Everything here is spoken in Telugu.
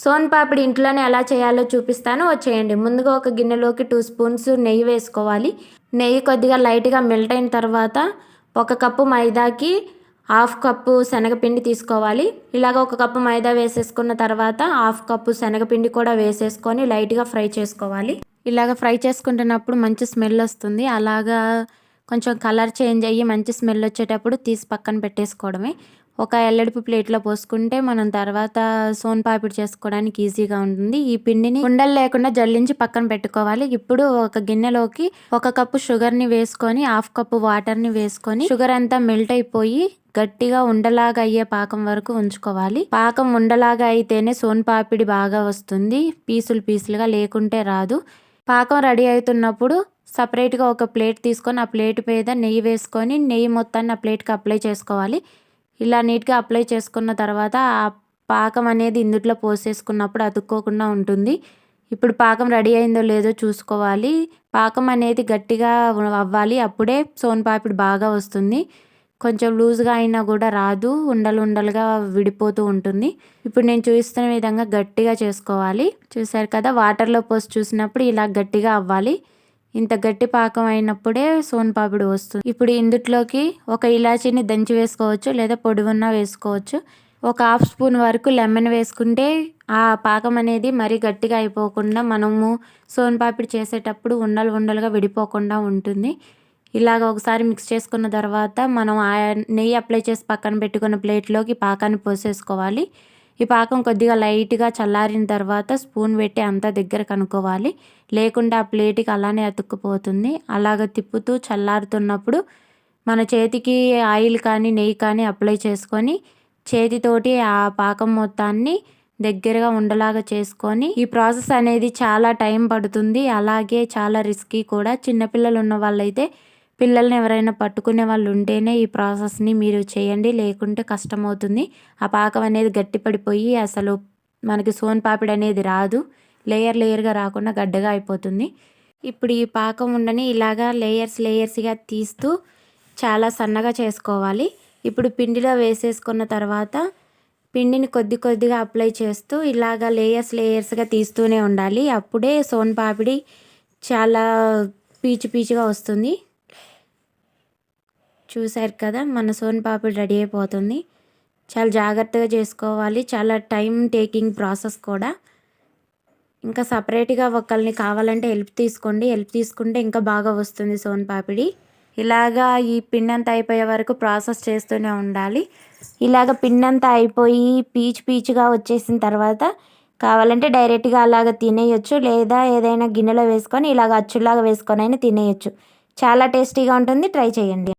సోన్ పాపిడి ఇంట్లోనే ఎలా చేయాలో చూపిస్తాను. వచ్చేయండి ముందుగా ఒక గిన్నెలోకి టూ స్పూన్స్ నెయ్యి వేసుకోవాలి. నెయ్యి కొద్దిగా లైట్గా మెల్ట్ అయిన తర్వాత ఒక కప్పు మైదాకి హాఫ్ కప్పు శనగపిండి తీసుకోవాలి. ఇలాగ ఒక కప్పు మైదా వేసేసుకున్న తర్వాత హాఫ్ కప్పు శనగపిండి కూడా వేసేసుకొని లైట్గా ఫ్రై చేసుకోవాలి. ఇలాగ ఫ్రై చేసుకుంటున్నప్పుడు మంచి స్మెల్ వస్తుంది. అలాగా కొంచెం కలర్ చేంజ్ అయ్యి మంచి స్మెల్ వచ్చేటప్పుడు తీసి పక్కన పెట్టేసుకోవడమే. ఒక ఎల్లడిపు ప్లేట్లో పోసుకుంటే మనం తర్వాత సోన్ పాపిడి చేసుకోవడానికి ఈజీగా ఉంటుంది. ఈ పిండిని ఉండలు లేకుండా జల్లించి పక్కన పెట్టుకోవాలి. ఇప్పుడు ఒక గిన్నెలోకి ఒక కప్పు షుగర్ని వేసుకొని హాఫ్ కప్పు వాటర్ని వేసుకొని షుగర్ అంతా మెల్ట్ అయిపోయి గట్టిగా ఉండలాగా అయ్యే పాకం వరకు ఉంచుకోవాలి. పాకం ఉండలాగా అయితేనే సోన్ పాపిడి బాగా వస్తుంది. పీసులు పీసులుగా లేకుంటే రాదు. పాకం రెడీ అవుతున్నప్పుడు సపరేట్గా ఒక ప్లేట్ తీసుకొని ఆ ప్లేట్ మీద నెయ్యి వేసుకొని నెయ్యి మొత్తాన్ని ఆ ప్లేట్కి అప్లై చేసుకోవాలి. ఇలా నీట్గా అప్లై చేసుకున్న తర్వాత ఆ పాకం అనేది ఇందుట్లో పోసేసుకున్నప్పుడు అతుక్కోకుండా ఉంటుంది. ఇప్పుడు పాకం రెడీ అయిందో లేదో చూసుకోవాలి. పాకం అనేది గట్టిగా అవ్వాలి. అప్పుడే సోన్ పాపిడి బాగా వస్తుంది. కొంచెం లూజ్గా అయినా కూడా రాదు. ఉండలు ఉండలుగా విడిపోతూ ఉంటుంది. ఇప్పుడు నేను చూస్తున్న విధంగా గట్టిగా చేసుకోవాలి. చూసారు కదా? వాటర్లో పోసి చూసినప్పుడు ఇలా గట్టిగా అవ్వాలి. ఇంత గట్టి పాకం అయినప్పుడే సోన్పాపిడి వస్తుంది. ఇప్పుడు ఇందుట్లోకి ఒక ఇలాచీని దంచి వేసుకోవచ్చు లేదా పొడి ఉన్న వేసుకోవచ్చు. ఒక హాఫ్ స్పూన్ వరకు లెమన్ వేసుకుంటే ఆ పాకం అనేది మరీ గట్టిగా అయిపోకుండా మనము సోన్పాపిడి చేసేటప్పుడు ఉండలు ఉండలుగా విడిపోకుండా ఉంటుంది. ఇలాగ ఒకసారి మిక్స్ చేసుకున్న తర్వాత మనం ఆ నెయ్యి అప్లై చేసి పక్కన పెట్టుకున్న ప్లేట్లోకి పాకాన్ని పోసేసుకోవాలి. ఈ పాకం కొద్దిగా లైట్గా చల్లారిన తర్వాత స్పూన్ పెట్టి అంతా దగ్గర కనుక్కోవాలి. లేకుండా ఆ ప్లేట్కి అలానే అతుక్కుపోతుంది. అలాగ తిప్పుతూ చల్లారుతున్నప్పుడు మన చేతికి ఆయిల్ కానీ నెయ్యి కానీ అప్లై చేసుకొని చేతితోటి ఆ పాకం మొత్తాన్ని దగ్గరగా ఉండలాగా చేసుకొని ఈ ప్రాసెస్ అనేది చాలా టైం పడుతుంది. అలాగే చాలా రిస్కీ కూడా. చిన్నపిల్లలు ఉన్న వాళ్ళైతే పిల్లల్ని ఎవరైనా పట్టుకునే వాళ్ళు ఉంటేనే ఈ ప్రాసెస్ని మీరు చేయండి లేకుంటే కష్టమవుతుంది. ఆ పాకం అనేది గట్టిపడిపోయి అసలు మనకి సోన్ పాపిడి అనేది రాదు. లేయర్ లేయర్గా రాకుండా గడ్డగా అయిపోతుంది. ఇప్పుడు ఈ పాకం ఉండని ఇలాగా లేయర్స్ లేయర్స్గా తీస్తూ చాలా సన్నగా చేసుకోవాలి. ఇప్పుడు పిండిలో వేసేసుకున్న తర్వాత పిండిని కొద్ది కొద్దిగా అప్లై చేస్తూ ఇలాగా లేయర్స్ లేయర్స్గా తీస్తూనే ఉండాలి. అప్పుడే సోన్ పాపిడి చాలా పీచు పీచుగా వస్తుంది. చూశారు కదా మన సోన్ పాపిడి రెడీ అయిపోతుంది. చాలా జాగ్రత్తగా చేసుకోవాలి. చాలా టైం టేకింగ్ ప్రాసెస్ కూడా. ఇంకా సపరేట్గా ఒకరిని కావాలంటే హెల్ప్ తీసుకోండి. హెల్ప్ తీసుకుంటే ఇంకా బాగా వస్తుంది సోన్ పాపిడి. ఇలాగా ఈ పిండంతా అయిపోయే వరకు ప్రాసెస్ చేస్తూనే ఉండాలి. ఇలాగ పిండంతా అయిపోయి పీచు పీచుగా వచ్చేసిన తర్వాత కావాలంటే డైరెక్ట్గా అలాగ తినేయచ్చు. లేదా ఏదైనా గిన్నెలో వేసుకొని ఇలాగ అచ్చులాగా వేసుకొని అయినా తినేయచ్చు. చాలా టేస్టీగా ఉంటుంది. ట్రై చేయండి.